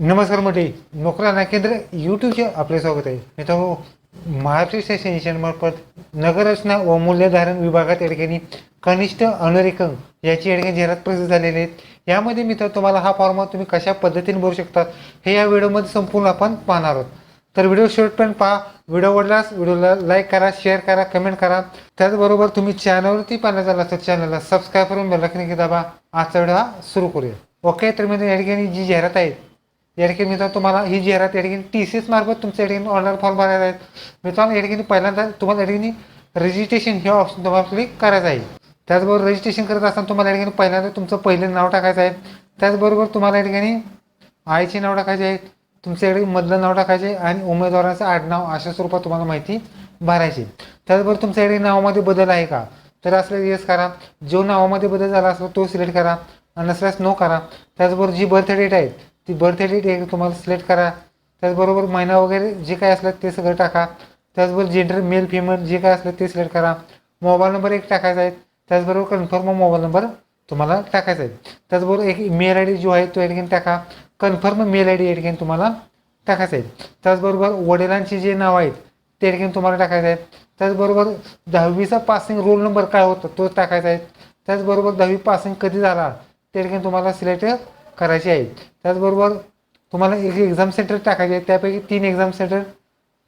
नमस्कार मंडळी नोकरांना केंद्र यूट्यूबचे आपले स्वागत आहे. मित्रांनो महाराष्ट्र सेशनमार्फत नगररचना व मूल्यधारण विभागात या ठिकाणी कनिष्ठ अनरिकम याची या ठिकाणी जाहिरात प्रसिद्ध झालेली आहेत यामध्ये मित्र तुम्हाला हा फॉर्म तुम्ही कशा पद्धतीने भरू शकता हे या व्हिडिओमध्ये संपूर्ण आपण पाहणार आहोत. तर व्हिडिओ शेवटपर्यंत पहा. व्हिडिओ आवडलास व्हिडिओला लाईक करा शेअर करा कमेंट करा. त्याचबरोबर तुम्ही चॅनलवरती पाहिलं झाला तर चॅनलला सबस्क्राईब करून बेलकनी दाबा. आजचा व्हिडिओ हा सुरू करूया. ओके तर मी या ठिकाणी जी जाहिरात आहे या ठिकाणी मित्रांनो तुम्हाला ही जाहिरात या ठिकाणी टी सी एस मार्फत तुमच्या या ठिकाणी ऑनलाईन फॉर्म भरायचा आहे मित्रांनो या ठिकाणी पहिल्यांदा तुम्हाला या ठिकाणी रजिस्ट्रेशन हे ऑप्शन तुम्हाला क्लिक करायचं आहे त्याचबरोबर रजिस्ट्रेशन करत असताना तुम्हाला या ठिकाणी पहिल्यांदा तुमचं पहिलं नाव टाकायचं आहे. त्याचबरोबर तुम्हाला या ठिकाणी आईचे नाव टाकायचे आहे. तुमच्याकडे मधलं नाव टाकायचे आणि उमेदवाराचं आडनाव अशा स्वरूपात तुम्हाला माहिती भरायची त्याचबरोबर तुमच्याकडे नावामध्ये बदल आहे का? तर असल्यास येस करा. जो नावामध्ये बदल झाला असतो तो सिलेक्ट करा. आणि नसल्यास नो करा. त्याचबरोबर जी बर्थ डेट आहे ती बर्थ डेट एक तुम्हाला सिलेक्ट करा. त्याचबरोबर महिना वगैरे जे काय असलं ते सगळं टाका. त्याचबरोबर जेंडर मेल फिमेल जे काय असलं ते सिलेक्ट करा. मोबाईल नंबर एक टाकायचा आहे. त्याचबरोबर कन्फर्म मोबाईल नंबर तुम्हाला टाकायचा आहे. त्याचबरोबर एक मेल आय डी जो आहे तो या ठिकाणी टाका. कन्फर्म मेल आय डी या ठिकाणी तुम्हाला टाकायचं आहे. त्याचबरोबर वडिलांचे जे नाव आहेत ते या ठिकाणी तुम्हाला टाकायचं आहे. त्याचबरोबर दहावीचा पासिंग रोल नंबर काय होता तो टाकायचा आहे. त्याचबरोबर दहावी पासिंग कधी झाला त्या ठिकाणी तुम्हाला सिलेक्ट करायचे आहे त्याचबरोबर तुम्हाला एक एक्झाम सेंटर टाकायचे आहे त्यापैकी तीन एक्झाम सेंटर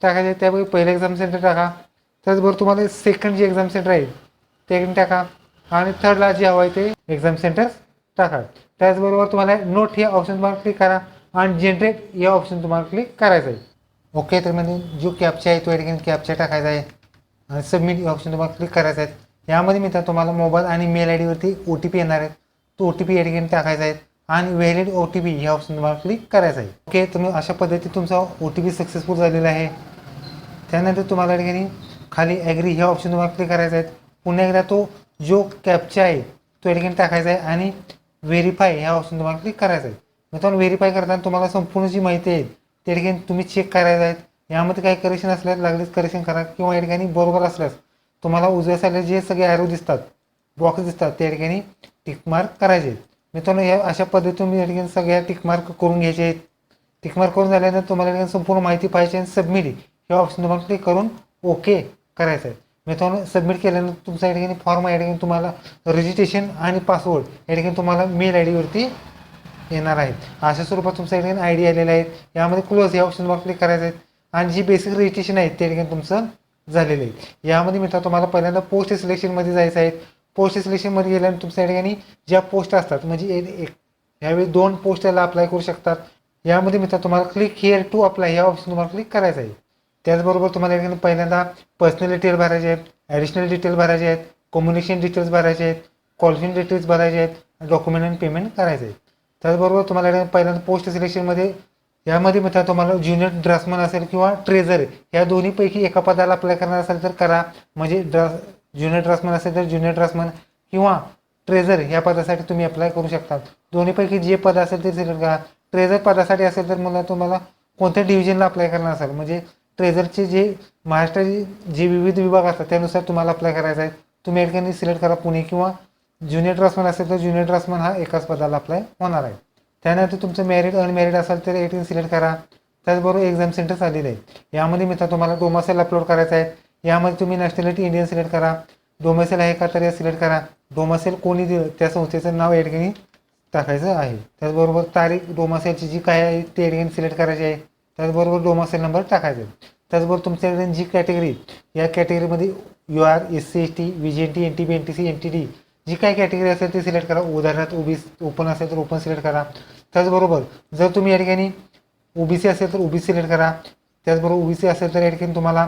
टाकायचे आहे त्यापैकी पहिलं एक्झाम सेंटर टाका. त्याचबरोबर तुम्हाला सेकंड जे एक्झाम सेंटर आहे ते टाका. आणि थर्डला जे हवं आहे ते एक्झाम सेंटर टाका. त्याचबरोबर तुम्हाला नोट हे ऑप्शन तुम्हाला क्लिक करा आणि जनरेट या ऑप्शन तुम्हाला क्लिक करायचं आहे. ओके तर म्हणजे जो कॅपचा आहे तो या ठिकाणी कॅपचा टाकायचा आहे. आणि सबमिट या ऑप्शन तुम्हाला क्लिक करायचं आहे. यामध्ये मित्र तुम्हाला मोबाईल आणि मेल आय डीवरती ओ टी पी येणार आहे. तो ओ टी पी या ठिकाणी टाकायचा आहे. आणि व्हॅलिड ओ टी पी ह्या ऑप्शन क्लिक करायचं आहे. ओके तुम्ही अशा पद्धती तुमचा ओ टी पी सक्सेसफुल झालेला आहे. त्यानंतर तुम्हाला या ठिकाणी खाली ॲग्री ह्या ऑप्शन क्लिक करायचा आहे पुन्हा एकदा तो जो कॅपचा आहे तो या ठिकाणी टाकायचा आहे आणि व्हेरीफाय ह्या ऑप्शन तुम्हाला क्लिक करायचा आहे. मित्रांनो व्हेरीफाय करताना तुम्हाला संपूर्ण जी माहिती आहे त्या ठिकाणी तुम्ही चेक करायचं आहे यामध्ये काही करेक्शन असल्यास लागलेच करेक्शन करा किंवा या ठिकाणी बरोबर असल्यास तुम्हाला उजव्या साईडला जे सगळे ॲरो दिसतात बॉक्स दिसतात त्या ठिकाणी टिकमार्क करायचे आहेत. मित्रांनो या अशा पद्धतीने तुम्ही या ठिकाणी सगळ्या टिकमार्क करून घ्यायचे आहेत. टिकमार्क करून झाल्यानंतर तुम्हाला या ठिकाणी संपूर्ण माहिती पाहिजे आणि सबमिट हे ऑप्शन तुम्हाला क्लिक करून ओके करायचं आहे. मित्रांनो सबमिट केल्यानंतर तुमचा या ठिकाणी फॉर्म या ठिकाणी तुम्हाला रजिस्ट्रेशन आणि पासवर्ड या ठिकाणी तुम्हाला मेल आय डीवरती येणार आहेत अशा स्वरूपात तुमचा या ठिकाणी आय डी आलेला आहे. यामध्ये क्लोज या ऑप्शन तुम्हाला क्लिक करायचं आहे. आणि जी बेसिक रजिस्ट्रेशन आहे त्या ठिकाणी तुमचं झालेलं आहे. यामध्ये मित्र तुम्हाला पहिल्यांदा पोस्ट सिलेक्शनमध्ये जायचं आहे. पोस्ट सिलेक्शनमध्ये गेल्यानंतर तुमच्या ठिकाणी ज्या पोस्ट असतात म्हणजे एक ह्यावेळी दोन पोस्ट याला अप्लाय करू शकतात. यामध्ये मित्र तुम्हाला क्लिक हिअर टू अप्लाय ह्या ऑप्शन तुम्हाला क्लिक करायचं आहे. त्याचबरोबर तुम्हाला या ठिकाणी पहिल्यांदा पर्सनल डिटेल भरायचे आहेत ॲडिशनल डिटेल भरायचे आहेत कम्युनिकेशन डिटेल्स भरायचे आहेत क्वालिफिकेशन डिटेल्स भरायचे आहेत डॉक्युमेंट आणि पेमेंट करायचे आहे त्याचबरोबर तुम्हाला या पहिल्यांदा पोस्ट सिलेक्शनमध्ये यामध्ये मित्र तुम्हाला ज्युनियर ड्राफ्टमन असेल किंवा ट्रेझर या दोन्हीपैकी एका पदाला अप्लाय करणार असेल तर करा. म्हणजे ड्रा ज्युनियर ट्रस्टमन असेल तर ज्युनियर ट्रस्टमन किंवा ट्रेझर या पदासाठी तुम्ही अप्लाय करू शकता दोन्हीपैकी जे पद असेल ते सिलेक्ट करा. ट्रेझर पदासाठी असेल तर मला तुम्हाला कोणत्या डिव्हिजनला अप्लाय करणार असेल म्हणजे ट्रेझरचे जे महाराष्ट्राचे जे विविध विभाग असतात त्यानुसार तुम्हाला अप्लाय करायचं आहे. तुम्ही या ठिकाणी सिलेक्ट करा पुणे किंवा ज्युनियर ट्रस्टमन असेल तर ज्युनियर ट्रस्टमन हा एकाच पदाला अप्लाय होणार आहे. त्यानंतर तुमचं मॅरिड अनमॅरिड असेल तर एटीन सिलेक्ट करा. त्याचबरोबर एक्झाम सेंटर आलेलं आहे यामध्ये मित्र तुम्हाला डोमासेल अपलोड करायचं आहे. यामध्ये तुम्ही नॅशनॅलिटी इंडियन सिलेक्ट करा. डोमासेल आहे का तर या सिलेक्ट करा. डोमासेल कोणी दिलं त्या संस्थेचं नाव या ठिकाणी टाकायचं आहे. त्याचबरोबर तारीख डोमासेलची जी काय आहे ते या ठिकाणी सिलेक्ट करायची आहे. त्याचबरोबर डोमासेल नंबर टाकायचा आहे. त्याचबरोबर तुमच्याकडे जी कॅटेगरी या कॅटेगरीमध्ये U R S C S T V G N T N T B N T C N T D जी काही कॅटेगरी असेल ती सिलेक्ट करा. उदाहरणार्थ ओबी ओपन असेल तर ओपन सिलेक्ट करा. त्याचबरोबर जर तुम्ही या ठिकाणी ओबीसी असेल तर ओबीसी सिलेक्ट करा. त्याचबरोबर ओबीसी असेल तर या ठिकाणी तुम्हाला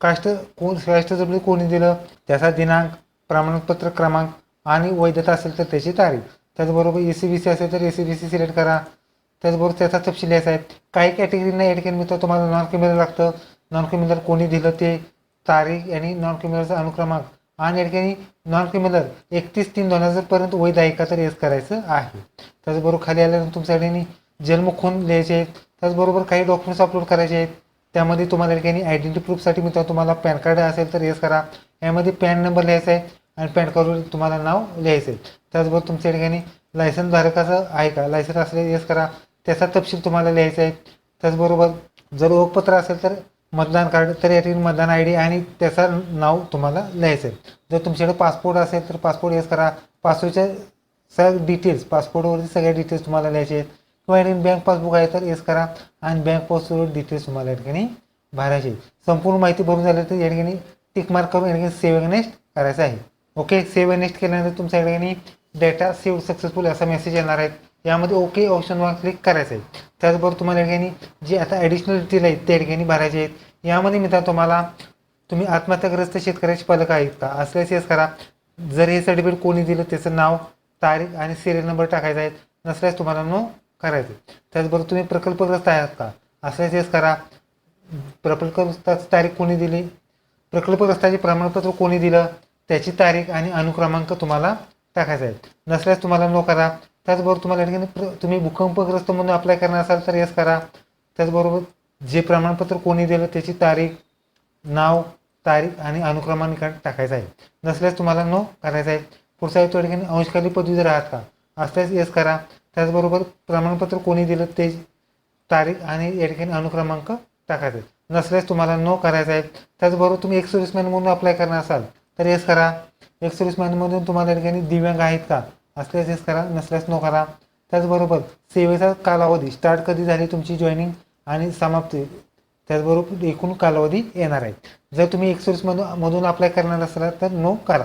काष्ट कोण काष्ट जर म्हणजे कोणी दिलं त्याचा दिनांक प्रमाणपत्र क्रमांक आणि वैधता असेल तर त्याची तारीख. त्याचबरोबर ए सी बी सी असेल तर A C B C select करा. त्याचबरोबर त्याचा तपशील लिहायचा आहे काही कॅटेगरीना ॲड केलं मित्र तुम्हाला नॉन क्रिमिनल लागतं. नॉन क्रिमिनल कोणी दिलं ते तारीख आणि नॉन क्रिमिनलचा अनुक्रमांक. आणि ठिकाणी नॉन क्रिमिनल एकतीस तीन दोन हजारपर्यंत वैध आहे का तर येस करायचं आहे. त्याचबरोबर खाली आल्यानंतर तुमच्या ठिकाणी जन्म खून लिहायचे आहेत. त्याचबरोबर काही डॉक्युमेंट्स अपलोड करायचे आहेत. त्यामध्ये तुम्हाला ठिकाणी आयडेंटिटी प्रूफसाठी मित्र तुम्हाला पॅन कार्ड असेल तर येस करा. यामध्ये पॅन नंबर लिहायचा आहे आणि पॅन कार्डवर तुम्हाला नाव लिहायचं आहे. त्याचबरोबर तुमच्या ठिकाणी लायसन धारकाचं आहे का? लायसन असले येस करा. त्याचा तपशील तुम्हाला लिहायचा आहे. त्याचबरोबर जर ओळखपत्र असेल तर मतदान कार्ड तर या ठिकाणी मतदान आय डी आणि त्याचं नाव तुम्हाला लिहायचं आहे. जर तुमच्याकडे पासपोर्ट असेल तर पासपोर्ट येस करा. पासपोर्टच्या सगळ्या डिटेल्स पासपोर्टवरती सगळ्या डिटेल्स तुम्हाला लिहायचे आहेत. किंवा बँक पासबुक आहे तर येस करा. आणि बँक पासवर्ड डिटेल्स तुम्हाला या ठिकाणी भरायचे. संपूर्ण माहिती भरून झाली तर या ठिकाणी टिक मार्क करून या ठिकाणी सेव्ह नेक्स्ट करायचं आहे. ओके सेव्ह नेक्स्ट केल्यानंतर तुमच्या या ठिकाणी डेटा सेव्ह सक्सेसफुल असा मेसेज येणार आहे. यामध्ये ओके ऑप्शनवर क्लिक करायचं आहे. त्याचबरोबर तुम्हाला या ठिकाणी जे आता ॲडिशनल डिटेल आहेत त्या ठिकाणी भरायचे आहेत. यामध्ये मित्र तुम्हाला तुम्ही आत्महत्याग्रस्त शेतकऱ्याचे पालक आहेत का? असल्यास येस करा. जर हे सर्टिफिकेट कोणी दिलं त्याचं नाव तारीख आणि सिरियल नंबर टाकायचा आहे नसल्यास तुम्हाला नो करायचं. आहे. त्याचबरोबर तुम्ही प्रकल्पग्रस्त आहात का? असल्यास येस करा. प्रकल्पग्रस्ताची तारीख कोणी दिली? प्रकल्पग्रस्ताचे प्रमाणपत्र कोणी दिलं? त्याची तारीख आणि अनुक्रमांक तुम्हाला टाकायचा आहे नसल्यास तुम्हाला नो करा. त्याचबरोबर तुम्हाला या ठिकाणी प्र तुम्ही भूकंपग्रस्त म्हणून अप्लाय करणार असाल तर येस करा. त्याचबरोबर जे प्रमाणपत्र कोणी दिलं त्याची तारीख नाव तारीख आणि अनुक्रमांक टाकायचं आहे नसल्यास तुम्हाला नो करायचं आहे पुढचा येतो ठिकाणी अंशकाली पदवीधर आहात का? असल्यास येस करा. त्याचबरोबर प्रमाणपत्र कोणी दिलं ते तारीख आणि या ठिकाणी अनुक्रमांक टाकायचे नसल्यास तुम्हाला नो करायचा आहे. त्याचबरोबर तुम्ही एक सर्व्हिसमॅन म्हणून अप्लाय करणार असाल तर येस करा. एक सर्व्हिसमॅनमधून तुम्हाला या ठिकाणी दिव्यांग आहेत का? असल्यास येस करा. नसल्यास नो करा. त्याचबरोबर सेवेचा कालावधी स्टार्ट कधी झाली तुमची जॉईनिंग आणि समाप्ती त्याचबरोबर एकूण कालावधी येणार आहे. जर तुम्ही एक सर्व्हिसमधून मधून अप्लाय करणार असाल तर नो करा.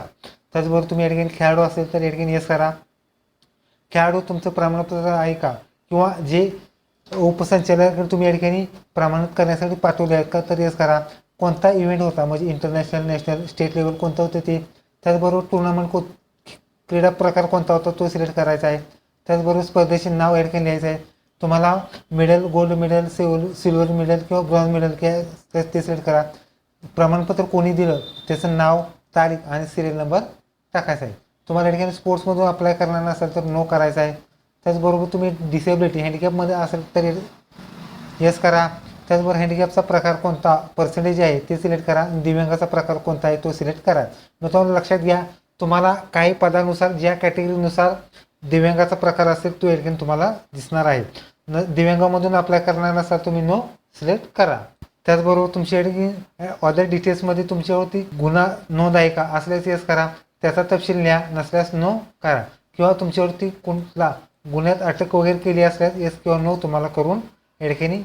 त्याचबरोबर तुम्ही या ठिकाणी खेळाडू असेल तर या ठिकाणी येस करा. खेळाडू तुमचं प्रमाणपत्र आहे का किंवा जे उपसंचालकाकडे तुम्ही या ठिकाणी प्रमाणित करण्यासाठी पाठवले आहेत का तर येस करा. कोणता इव्हेंट होता? म्हणजे इंटरनॅशनल नॅशनल स्टेट लेवल कोणतं होतं ते? त्याचबरोबर टुर्नामेंट को क्रीडा प्रकार कोणता होता तो सिलेक्ट करायचा आहे. त्याचबरोबर स्पर्धेचे नाव या ठिकाणी लिहायचं आहे. तुम्हाला medal gold medal silver silver medal किंवा ब्रॉन्झ मेडल किंवा ते सिलेक्ट करा. प्रमाणपत्र कोणी दिलं त्याचं नाव तारीख आणि सिरियल नंबर टाकायचा आहे. तुम्हाला ठिकाणी स्पोर्ट्समधून अप्लाय करणार नसाल तर नो करायचा आहे. त्याचबरोबर तुम्ही डिसेबिलिटी हँडिकॅपमध्ये असेल तर येस करा. त्याचबरोबर हँडिकॅपचा प्रकार कोणता? पर्सेंटेज आहे ते सिलेक्ट करा. दिव्यांगाचा प्रकार कोणता आहे तो सिलेक्ट करा. मित्रांनो लक्षात घ्या तुम्हाला काही पदानुसार ज्या कॅटेगरीनुसार दिव्यांगाचा प्रकार असेल तो या ठिकाणी तुम्हाला दिसणार आहे. न दिव्यांगामधून अप्लाय करणार नसाल तुम्ही नो सिलेक्ट करा. त्याचबरोबर तुमच्या या ठिकाणी डिटेल्समध्ये तुमच्यावरती गुन्हा नोंद आहे का? असल्यास येस करा. त्याचा तपशील न्या नसल्यास नो करा. किंवा तुमच्यावरती कोणला गुन्ह्यात अटक वगैरे केली असल्यास येस किंवा नो तुम्हाला करून या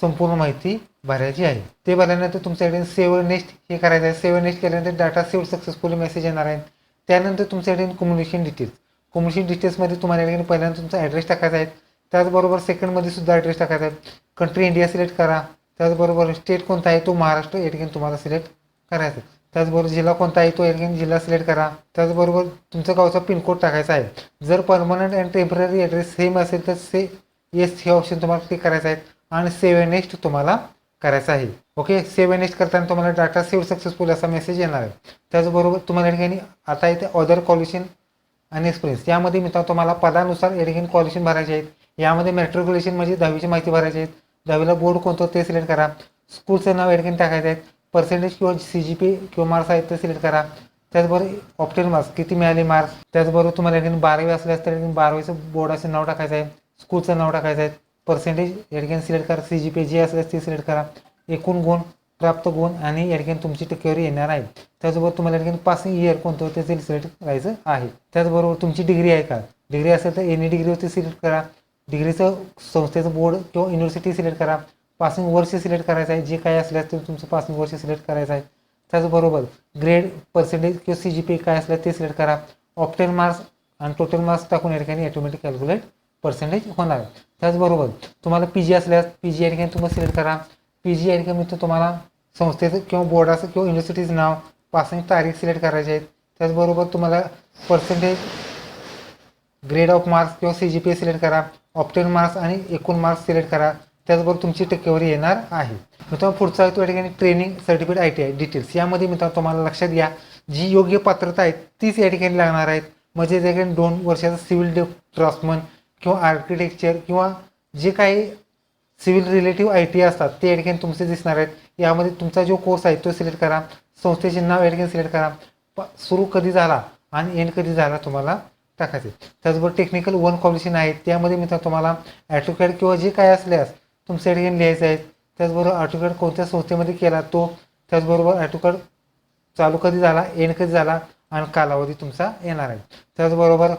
संपूर्ण माहिती भरायची आहे. ते भरल्यानंतर तुमच्याकडे सेव्ह नेक्स्ट हे करायचं आहे. सेव्ह नेक्स्ट केल्यानंतर डाटा सेव्ह सक्सेसफुली मेसेज येणार आहे. त्यानंतर तुमच्याकडे कम्युनिकेशन डिटेल्स कम्युनिकेशन डिटेल्समध्ये तुम्हाला या पहिल्यांदा तुमचा ॲड्रेस टाकायचा आहे. त्याचबरोबर सेकंडमध्ये सुद्धा ॲड्रेस टाकायचा आहे. कंट्री इंडिया सिलेक्ट करा. त्याचबरोबर स्टेट कोणता आहे तो महाराष्ट्र या ठिकाणी तुम्हाला सिलेक्ट करायचा आहे. त्याचबरोबर जिल्हा कोणता आहे तो या जिल्हा सिलेक्ट करा. त्याचबरोबर तुमचं गावचा पिनकोड टाकायचा आहे. जर permanent and temporary address same असेल तर से येस हे ऑप्शन तुम्हाला क्लिक करायचं आहे आणि सेव्ह नेक्स्ट तुम्हाला करायचं आहे. ओके सेव्ह नेक्स्ट करताना तुम्हाला डाटा सेव्ह सक्सेसफुल असा मेसेज येणार आहे. त्याचबरोबर तुम्हाला या ठिकाणी आता इथे अदर कॉल्युशन आणि एक्सपिरियन्स यामध्ये मित्रांनो तुम्हाला पदानुसार या ठिकाणी भरायचे आहेत. यामध्ये मॅट्रिक्युलेशन म्हणजे दहावीची माहिती भरायची आहेत दहावीला बोर्ड कोणतं ते सिलेक्ट करा. स्कूलचं नाव या टाकायचं आहे. पर्सेंटेज किंवा सी जी पी किंवा मार्क्स आहेत ते सिलेक्ट करा. त्याचबरोबर ऑप्टेल मार्क्स किती मिळाले मार्क्स त्याचबरोबर तुम्हाला या ठिकाणी बारावी असल्यास तर या ठिकाणी बारावीचं बोर्डाचं नाव टाकायचं आहे. स्कूलचं नाव टाकायचं आहे. पर्सेंटेज या ठिकाणी सिलेक्ट करा. सी जी पी जे असल्यास ते सिलेक्ट करा. एकूण गुण प्राप्त गुण आणि या ठिकाणी तुमची टक्केवारी येणार आहे. त्याचबरोबर तुम्हाला या ठिकाणी पासिंग इयर कोणतं ते सिलेक्ट करायचं आहे. त्याचबरोबर तुमची डिग्री आहे का? डिग्री असेल तर एनी डिग्रीवरती सिलेक्ट करा. डिग्रीचं संस्थेचं बोर्ड किंवा युनिव्हर्सिटी सिलेक्ट करा. पासिंग वर्ष सिलेक्ट करायचं आहे जे काही असल्यास ते तुमचं पासिंग वर्ष सिलेक्ट करायचं आहे. त्याचबरोबर ग्रेड पर्सेंटेज किंवा सी जी पी काय असलं ते सिलेक्ट करा. ऑप्टेन मार्क्स आणि टोटल मार्क्स टाकून या ठिकाणी ॲटोमॅटिक कॅल्क्युलेट पर्सेंटेज होणार आहे. त्याचबरोबर तुम्हाला पी जी असल्यास पी जी या ठिकाणी तुम्ही सिलेक्ट करा. पी जी या ठिकाणी मिळतो तुम्हाला संस्थेचं किंवा बोर्डाचं किंवा युनिव्हर्सिटीचं नाव पासिंग तारीख सिलेक्ट करायची आहे. त्याचबरोबर तुम्हाला पर्सेंटेज ग्रेड ऑफ मार्क्स किंवा सी जी पी सिलेक्ट करा. ऑप्टेन मार्क्स आणि एकूण मार्क्स सिलेक्ट करा. त्याचबरोबर तुमची टक्केवारी येणार आहे. मित्रांनो पुढचा आहे तो या ठिकाणी training certificate I T I details यामध्ये मित्रांनो तुम्हाला लक्षात घ्या जी योग्य पात्रता आहे तीच या ठिकाणी लागणार आहेत. म्हणजे त्या ठिकाणी दोन वर्षाचा सिव्हिल ड्राफ्टमन किंवा आर्किटेक्चर किंवा जे काही सिव्हिल रिलेटिव्ह आय टी असतात ते या ठिकाणी तुमचे दिसणार आहेत. यामध्ये तुमचा जो कोर्स आहे तो सिलेक्ट करा. संस्थेचे नाव या ठिकाणी सिलेक्ट करा. प सुरू कधी झाला आणि एंड कधी झाला तुम्हाला टाकायचे त्याचबरोबर टेक्निकल वन क्वालिफिकेशन आहे त्यामध्ये मित्रांनो तुम्हाला ॲटोकॅड किंवा जे काय असल्यास तुमच्या या लिहायचं आहे त्याचबरोबर ॲटोकॅड कोणत्या संस्थेमध्ये केला तो? त्याचबरोबर ॲटोकॅड चालू कधी झाला एंड कधी झाला आणि कालावधी तुमचा येणार आहे. त्याचबरोबर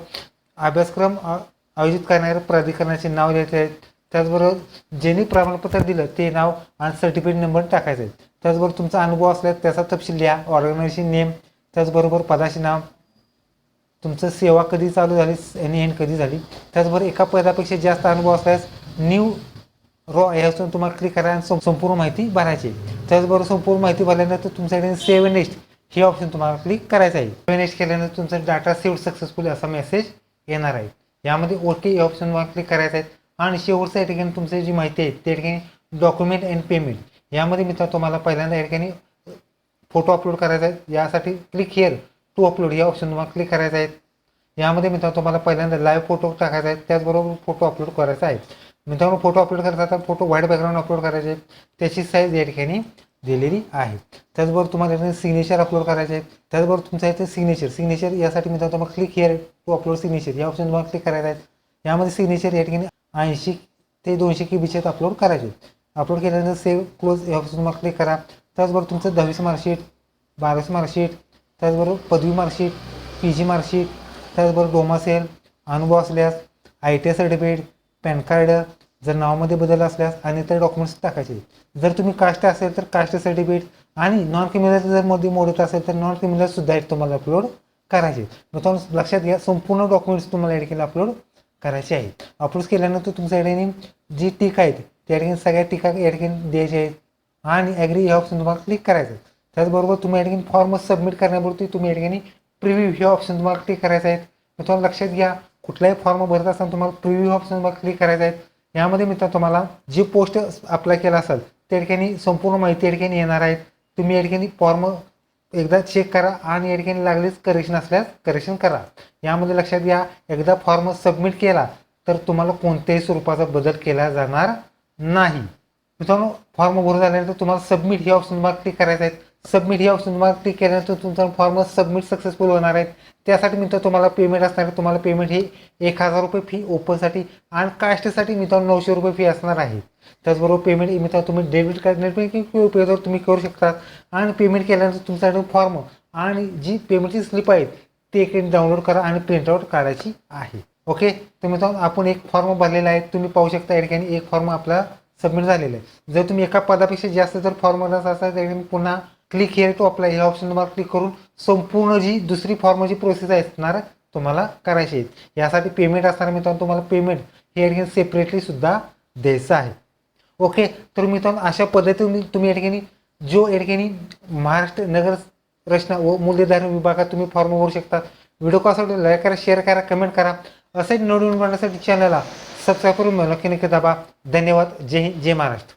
अभ्यासक्रम आ- आयोजित करणाऱ्या प्राधिकरणाचे नाव लिहायचे आहे. त्याचबरोबर ज्यांनी प्रमाणपत्र दिलं ते नाव आणि सर्टिफिकेट नंबर टाकायचे आहे त्याचबरोबर तुमचा अनुभव असल्यास त्याचा तपशील लिहा ऑर्गनायझेशन नेम त्याचबरोबर पदाचे नाव तुमचं सेवा कधी चालू झाली आणि एंड कधी झाली. त्याचबरोबर एका पदापेक्षा जास्त अनुभव असल्यास न्यू रॉ ह्यातून तुम्हाला क्लिक करा आणि संपूर्ण माहिती भरायची आहे. त्याचबरोबर संपूर्ण माहिती भरल्यानंतर तुमच्याकडे सेव्ह नेक्स्ट हे ऑप्शन तुम्हाला क्लिक करायचं आहे. सेव्ह नेक्स्ट केल्यानंतर तुमचा डाटा सेव्ह सक्सेसफुल असा मेसेज येणार आहे. यामध्ये ओके या ऑप्शन तुम्हाला क्लिक करायचं आहे. आणि शेवटच्या या ठिकाणी तुमची जी माहिती आहे त्या ठिकाणी डॉक्युमेंट अँड पेमेंट यामध्ये मित्र तुम्हाला पहिल्यांदा या ठिकाणी फोटो अपलोड करायचा आहे. यासाठी क्लिक हिअर टू अपलोड या ऑप्शन तुम्हाला क्लिक करायचं आहे. यामध्ये मित्रांनो तुम्हाला पहिल्यांदा लाईव्ह फोटो टाकायचा आहे. त्याचबरोबर फोटो अपलोड करायचा आहे. मित्रांनो फोटो अपलोड करता आता फोटो व्हाईट बॅकग्राऊंड अपलोड करायचे. त्याची साईज या ठिकाणी दिलेली आहे. त्याचबरोबर तुम्हाला या सिग्नेचर अपलोड करायचे. आहे त्याचबरोबर तुमचं इथे सिग्नेचर सिग्नेचर यासाठी मित्रांनो तुम्हाला click here to upload signature या ऑप्शन तुम्हाला क्लिक करायचं आहे. यामध्ये सिग्नेचर या ठिकाणी ऐंशी ते दोनशे के बीचे अपलोड करायचे. अपलोड केल्यानंतर सेव्ह क्लोज या ऑप्शन तुम्हाला क्लिक करा. त्याचबरोबर तुमचं दहावीस मार्कशीट बारावीस मार्कशीट त्याचबरोबर पदवी मार्कशीट पी जी मार्कशीट त्याचबरोबर डोमासेल अनुभव असल्यास I T I certificate PAN card जर नावामध्ये बदल असल्यास आणि इतर डॉक्युमेंट्स टाकायचे. जर तुम्ही कास्ट असेल तर कास्ट सर्टिफिकेट आणि नॉन क्रिमिनल जर मध्ये मोडत असेल तर नॉन क्रिमिनलसुद्धा एक तुम्हाला अपलोड करायचे. तो लक्षात घ्या संपूर्ण डॉक्युमेंट्स तुम्हाला या ठिकाणी अपलोड करायचे आहेत. अपलोड केल्यानंतर तुमच्या ठिकाणी जी टीक आहेत त्या ठिकाणी सगळ्या टीका या ठिकाणी द्यायच्या आहेत. आणि ॲग्री या ऑप्शन तुम्हाला क्लिक करायचं. आहे. त्याचबरोबर तुम्ही या ठिकाणी फॉर्म सबमिट करण्यापूर्वी तुम्ही या ठिकाणी प्रिव्ह्यू हे ऑप्शन तुम्हाला क्लिक करायचं आहे तुम्हाला लक्षात घ्या कुठलाही फॉर्म भरत असताना तुम्हाला प्रिव्ह्यू ऑप्शन क्लिक करायचं आहे. यामध्ये मित्र तुम्हाला जी पोस्ट अप्लाय केला असेल त्या ठिकाणी संपूर्ण माहिती या ठिकाणी येणार आहे. तुम्ही या ठिकाणी फॉर्म एकदा चेक करा आणि या ठिकाणी लागलीच करेक्शन असल्यास करेक्शन करा. यामध्ये लक्षात घ्या एकदा फॉर्म सबमिट केला तर तुम्हाला कोणत्याही स्वरूपाचा बदल केला जाणार नाही. मित्रांनो फॉर्म भरून झाल्यानंतर तुम्हाला सबमिट हे ऑप्शन क्लिक करायचं आहे. सबमिट या ऑप्शन तुम्हाला क्लिक केल्यानंतर तुमचा फॉर्म सबमिट सक्सेसफुल होणार आहे. त्यासाठी मित्र तुम्हाला पेमेंट असणार आहे. तुम्हाला पेमेंट ही एक हजार रुपये फी ओपनसाठी आणि कास्टसाठी मित्रांनो नऊशे रुपये फी असणार आहे. त्याचबरोबर पेमेंट मित्र तुम्ही डेबिट कार्ड नेट बँकिंग किंवा पेवर तुम्ही करू शकता. आणि पेमेंट केल्यानंतर तुमच्याकडे फॉर्म आणि जी पेमेंटची स्लिप आहे ते एक डाउनलोड करा आणि प्रिंटआउट काढायची आहे. ओके तर मित्रांनो आपण एक फॉर्म भरलेला आहे. तुम्ही पाहू शकता या ठिकाणी एक फॉर्म आपला सबमिट झालेला आहे. जर तुम्ही एका पदापेक्षा जास्त जर फॉर्म भरायचा असाल तर ठिकाणी पुन्हा क्लिक हिअर टू अप्लाय ह्या ऑप्शन तुम्हाला क्लिक करून संपूर्ण जी दुसरी फॉर्मची प्रोसेस असणार तुम्हाला करायची आहे. यासाठी पेमेंट असणार मित्रांनो तुम्हाला पेमेंट हे या ठिकाणी सेपरेटली सुद्धा द्यायचं आहे. ओके तर मित्रांनो अशा पद्धतीने तुम्ही या ठिकाणी जो या ठिकाणी महाराष्ट्र नगर रचना व मूल्यधारण विभागात तुम्ही फॉर्म भरू शकता. व्हिडिओ कसा वाटला लाईक करा शेअर करा कमेंट करा. असे नवीन बनण्यासाठी चॅनलला सबस्क्राईब करून नक्की नक्की दाबा. धन्यवाद. जय हिंद जय महाराष्ट्र.